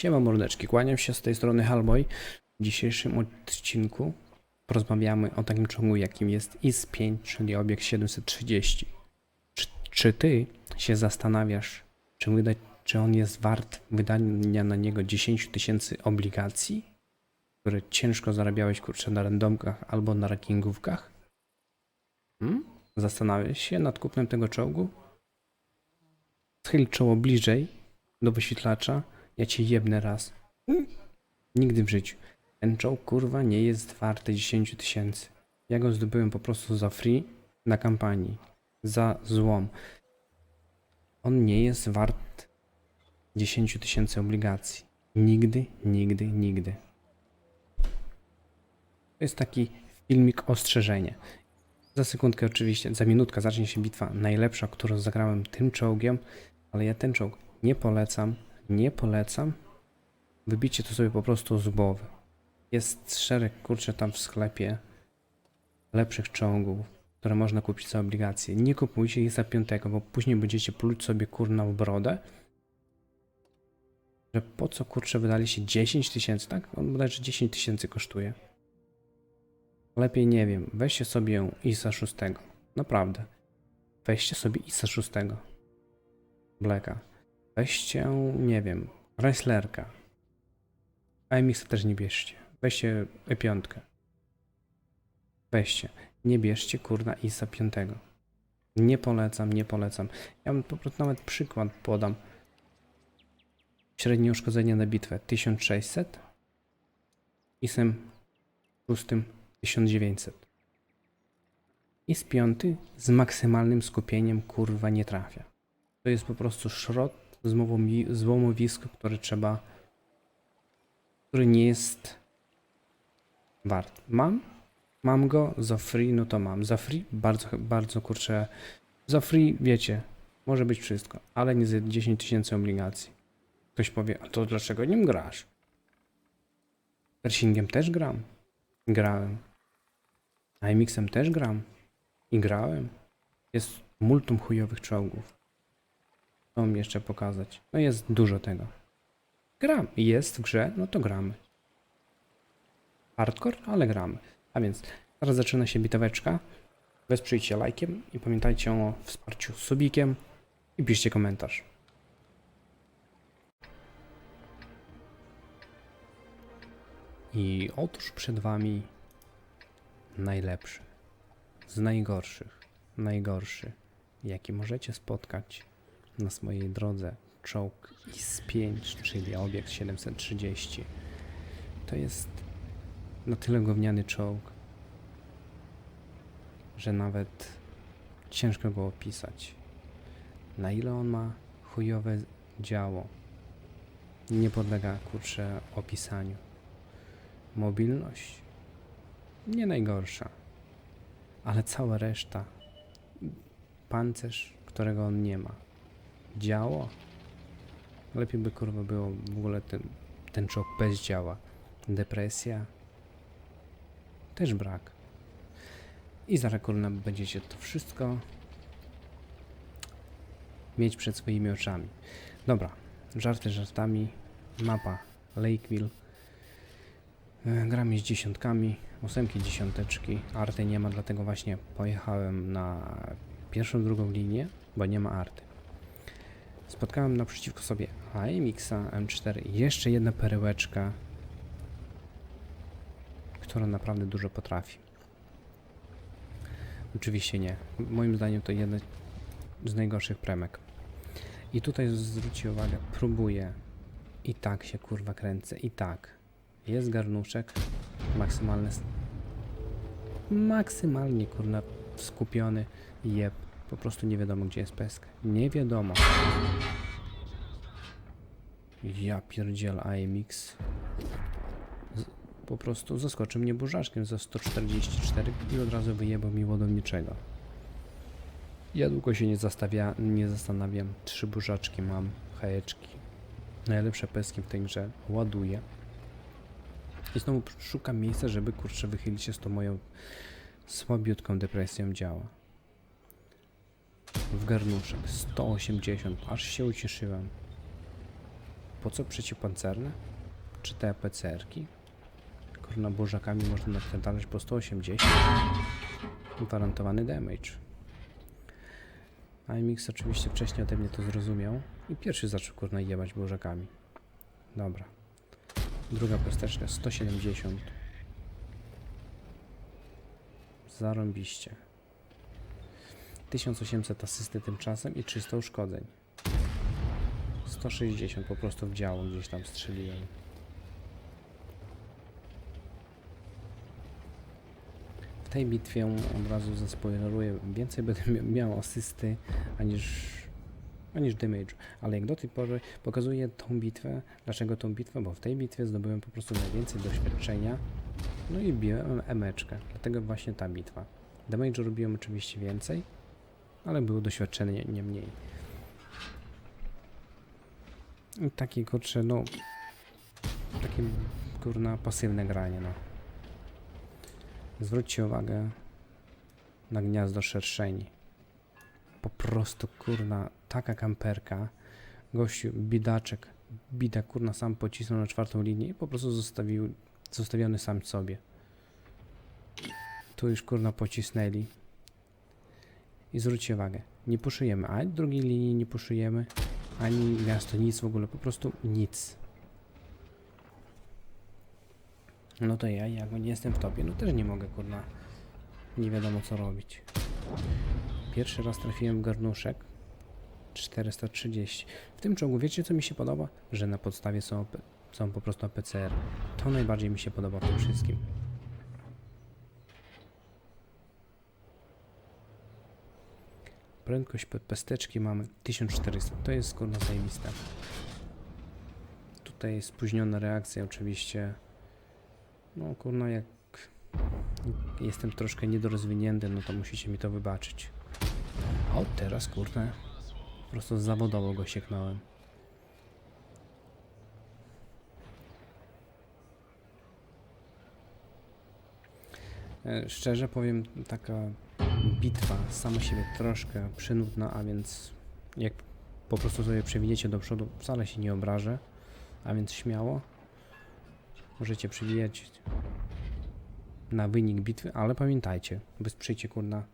Siema mordeczki, kłaniam się z tej strony Halboy. W dzisiejszym odcinku porozmawiamy o takim czołgu jakim jest IS-5, czyli obiekt 730. Czy, czy ty się zastanawiasz, czy, wydać, czy on jest wart wydania na niego 10 tysięcy obligacji, które ciężko zarabiałeś kurczę na randomkach albo na rankingówkach? Hmm? Zastanawiasz się nad kupnem tego czołgu? Schyl czoło bliżej do wyświetlacza ja cię jebnę raz. Nigdy w życiu. Ten czołg kurwa nie jest warty 10 tysięcy. Ja go zdobyłem po prostu za free na kampanii. Za złom. On nie jest wart 10 tysięcy obligacji. Nigdy, nigdy, nigdy. To jest taki filmik ostrzeżenie. Za sekundkę oczywiście, za minutkę zacznie się bitwa najlepsza, którą zagrałem tym czołgiem, ale ja ten czołg nie polecam, nie polecam. Wybicie to sobie po prostu z głowy. Jest szereg, kurczę, tam w sklepie lepszych czołgów, które można kupić za obligacje. Nie kupujcie ich za piątego, bo później będziecie pluć sobie kurna w brodę. Że po co kurczę wydaliście 10 tysięcy, tak? On bodajże 10 tysięcy kosztuje. Lepiej nie wiem, weźcie sobie ISA 6. Naprawdę. Weźcie sobie ISA 6. Blacka. Weźcie, nie wiem, Chryslerka. AMX też nie bierzcie. Weźcie E5. Weźcie. Nie bierzcie kurna ISA 5. Nie polecam, nie polecam. Ja bym po prostu nawet przykład podam. Średnie uszkodzenie na bitwę 1600. ISem 6 1900. IS 5 z maksymalnym skupieniem kurwa nie trafia. To jest po prostu szrot złomowi- złomowisko, które trzeba, który nie jest wart. Mam, mam go za free, no to mam. Za free bardzo, bardzo kurczę, za free wiecie, może być wszystko, ale nie za 10 tysięcy obligacji. Ktoś powie, a to dlaczego nim grasz? Pershingiem też gram. Grałem. IMX-em też gram. I grałem. Jest multum chujowych czołgów. Mam jeszcze pokazać? No jest dużo tego. Gram. Jest w grze, no to gramy. Hardcore, ale gramy. A więc teraz zaczyna się biteweczka. Wesprzyjcie lajkiem i pamiętajcie o wsparciu subikiem i piszcie komentarz. I otóż przed wami najlepszy z najgorszych, najgorszy, jaki możecie spotkać na swojej drodze czołg IS-5, czyli obiekt 730. To jest na tyle gówniany czołg, że nawet ciężko go opisać. Na ile on ma chujowe działo, nie podlega kurczę opisaniu. Mobilność nie najgorsza, ale cała reszta. Pancerz, którego on nie ma. Działo. Lepiej by kurwa było w ogóle ten, ten czołg bez działa. Depresja. Też brak. I zaraz kurna będziecie to wszystko mieć przed swoimi oczami. Dobra, żarty żartami. Mapa Lakeville. E, Gramy z dziesiątkami, ósemki, dziesiąteczki. Arty nie ma, dlatego właśnie pojechałem na pierwszą, drugą linię, bo nie ma arty. Spotkałem naprzeciwko sobie AMX-a M4 i jeszcze jedna perełeczka, która naprawdę dużo potrafi. Oczywiście nie. Moim zdaniem to jeden z najgorszych premek. I tutaj zwróćcie uwagę, próbuję. I tak się kurwa kręcę, i tak. Jest garnuszek, maksymalny. Maksymalnie kurna skupiony. Jeb. Po prostu nie wiadomo gdzie jest pesk. Nie wiadomo. Ja pierdziel AMX. Z, po prostu zaskoczył mnie burzaszkiem za 144 i od razu wyjebał mi ładowniczego. Ja długo się nie, zastawia, nie zastanawiam. Trzy burzaczki mam, hajeczki. Najlepsze peski w tej grze. Ładuję. I znowu szukam miejsca, żeby kurczę wychylić się z tą moją słabiutką depresją działa. W garnuszek 180, aż się ucieszyłem. Po co przeciwpancerne? Czy te PCR-ki? Kurna, burzakami można napierdalać po 180. Gwarantowany damage. IMX oczywiście wcześniej ode mnie to zrozumiał i pierwszy zaczął kurna jebać burzakami. Dobra. Druga pesteczka 170. Zarąbiście. 1800 asysty tymczasem i 300 uszkodzeń. 160 po prostu w działo gdzieś tam strzeliłem. W tej bitwie od razu zaspoileruję, więcej będę mia- miał asysty aniż, aniż damage. Ale jak do tej pory pokazuję tą bitwę, dlaczego tą bitwę? Bo w tej bitwie zdobyłem po prostu najwięcej doświadczenia, no i biłem emeczkę. Dlatego właśnie ta bitwa. Damage robiłem oczywiście więcej, ale było doświadczenie nie mniej. I takie kurcze, no. Takie kurna pasywne granie, no. Zwróćcie uwagę na gniazdo szerszeni. Po prostu kurna, taka kamperka. Gościu, bidaczek, bida kurna sam pocisnął na czwartą linię i po prostu zostawił, zostawiony sam sobie. Tu już kurna pocisnęli. I zwróćcie uwagę, nie puszujemy, ani drugiej linii nie puszujemy, ani miasto, nic w ogóle, po prostu nic. No to ja, jak nie jestem w topie, no też nie mogę, kurna, nie wiadomo co robić. Pierwszy raz trafiłem w garnuszek, 430. W tym czołgu, wiecie co mi się podoba? Że na podstawie są, są po prostu APCR. To najbardziej mi się podoba w tym wszystkim. Prędkość pesteczki mamy 1400. To jest kurna zajebiste. Tutaj spóźniona reakcja oczywiście. No kurna jak jestem troszkę niedorozwinięty, no to musicie mi to wybaczyć. O, teraz kurde. Po prostu zawodowo go sieknąłem. E, Szczerze powiem, taka bitwa sama siebie troszkę przynudna, a więc jak po prostu sobie przewidziecie do przodu, wcale się nie obrażę, a więc śmiało. Możecie przewijać na wynik bitwy, ale pamiętajcie, wesprzyjcie kurna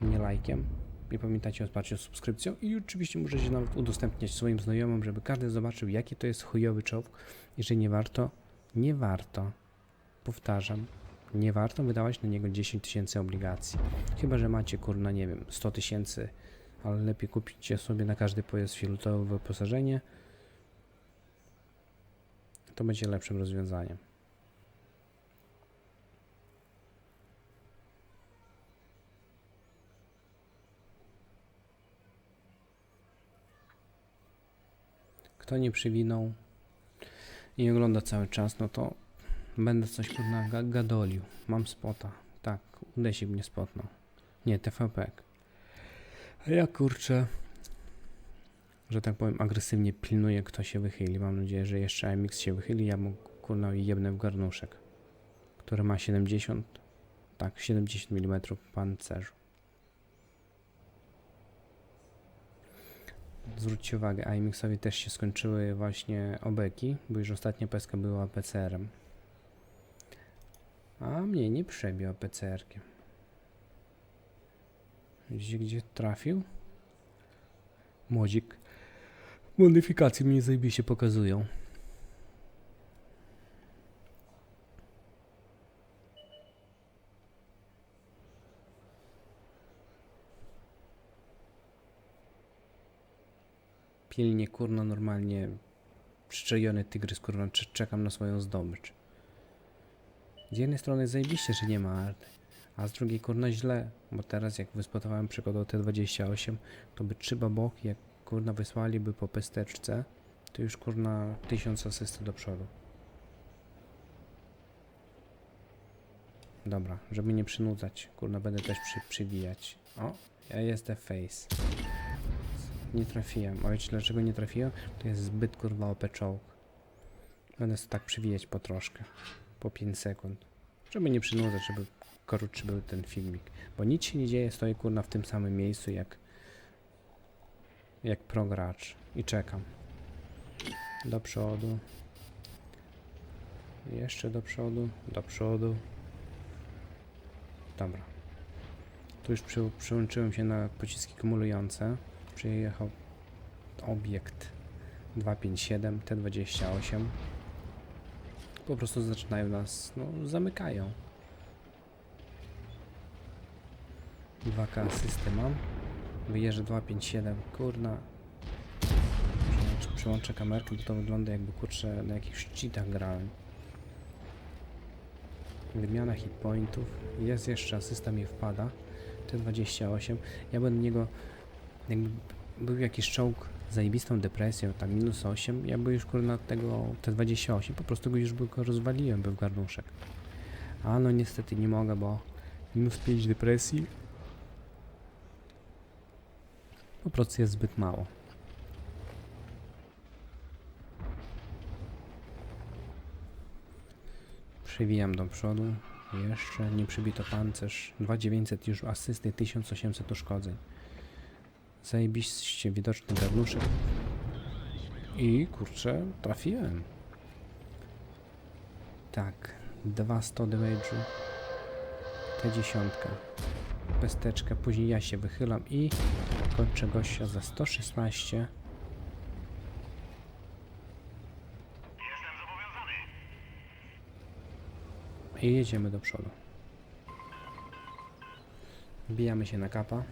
mnie lajkiem. I pamiętajcie o wsparciu subskrypcją i oczywiście możecie nawet udostępniać swoim znajomym, żeby każdy zobaczył jaki to jest chujowy czołg i że nie warto, nie warto, powtarzam, nie warto wydawać na niego 10 tysięcy obligacji. Chyba, że macie kurna, nie wiem, 100 tysięcy, ale lepiej kupicie sobie na każdy pojazd filutowy wyposażenie. To będzie lepszym rozwiązaniem. Kto nie przywinął i ogląda cały czas, no to będę coś kurna ga gadolił. Mam spota. Tak, Udesik mnie spotnął. Nie, TVP. A ja kurczę, że tak powiem, agresywnie pilnuję, kto się wychyli. Mam nadzieję, że jeszcze MX się wychyli, ja mu kurna jebnę w garnuszek, który ma 70, tak, 70 mm pancerzu. Zwróćcie uwagę, IMX-owi też się skończyły właśnie obeki, bo już ostatnia peska była PCR-em. A mnie nie przebił PCR-kiem. Gdzie, gdzie trafił? Młodzik. Modyfikacje mnie zajebiście pokazują. Pilnie, kurno, normalnie przyczajony tygrys, kurwa, cze- czekam na swoją zdobycz. Z jednej strony zajebiście, że nie ma arty, a z drugiej kurna źle, bo teraz jak wyspotowałem przykładowo T28, to by trzy baboki, jak kurna wysłaliby po pesteczce, to już kurna tysiąc asysty do przodu. Dobra, żeby nie przynudzać, kurna będę też przy, przywijać. O, ja jestem face. Nie trafiłem. Wiecie dlaczego nie trafiłem? To jest zbyt kurwa OP czołg. Będę tak przywijać po troszkę. Po 5 sekund. Żeby nie przynudzać, żeby krótszy był ten filmik. Bo nic się nie dzieje, stoję kurna w tym samym miejscu jak jak progracz. I czekam. Do przodu. Jeszcze do przodu, do przodu. Dobra. Tu już przy, przyłączyłem się na pociski kumulujące. Przyjechał obiekt 257 T28. Po prostu zaczynają nas, no zamykają. 2K asysty mam. Wyjeżdżę 257, kurna. Przyłączę, przyłączę kamerkę, bo to wygląda jakby kurczę na jakichś cheatach grałem. Wymiana hitpointów. Jest jeszcze asysta mi wpada. T28. Ja będę niego jakby był jakiś czołg zajebistą depresją, tam minus 8, ja by już kurna tego T28, po prostu go już by go rozwaliłem, był garnuszek. A no niestety nie mogę, bo minus 5 depresji po prostu jest zbyt mało. Przewijam do przodu. Jeszcze nie przybito pancerz. 2900 już asysty, 1800 uszkodzeń. Zajebiście widoczny garnuszek. I kurczę, trafiłem. Tak, 200 damage'u. T dziesiątka. Pesteczka, później ja się wychylam i kończę gościa za 116. I jedziemy do przodu. Wbijamy się na kapa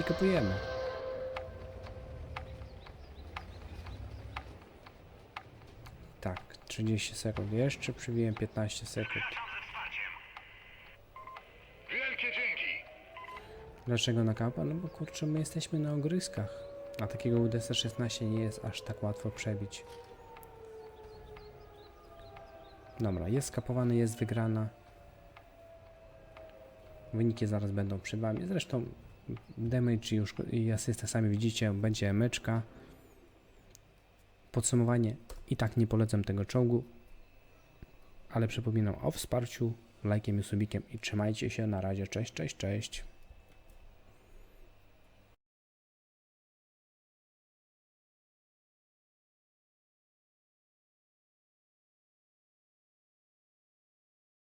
i kapujemy. Tak, 30 sekund jeszcze, przybiłem 15 sekund. Wielkie dzięki! Dlaczego na kapa? No bo kurczę, my jesteśmy na ogryskach, a takiego UDS-16 nie jest aż tak łatwo przebić. Dobra, jest skapowany, jest wygrana. Wyniki zaraz będą przed wami. Zresztą damage uszko- i asysta sami widzicie, będzie emeczka. Podsumowanie. I tak nie polecam tego czołgu. Ale przypominam o wsparciu, lajkiem i subikiem i trzymajcie się. Na razie. Cześć, cześć, cześć.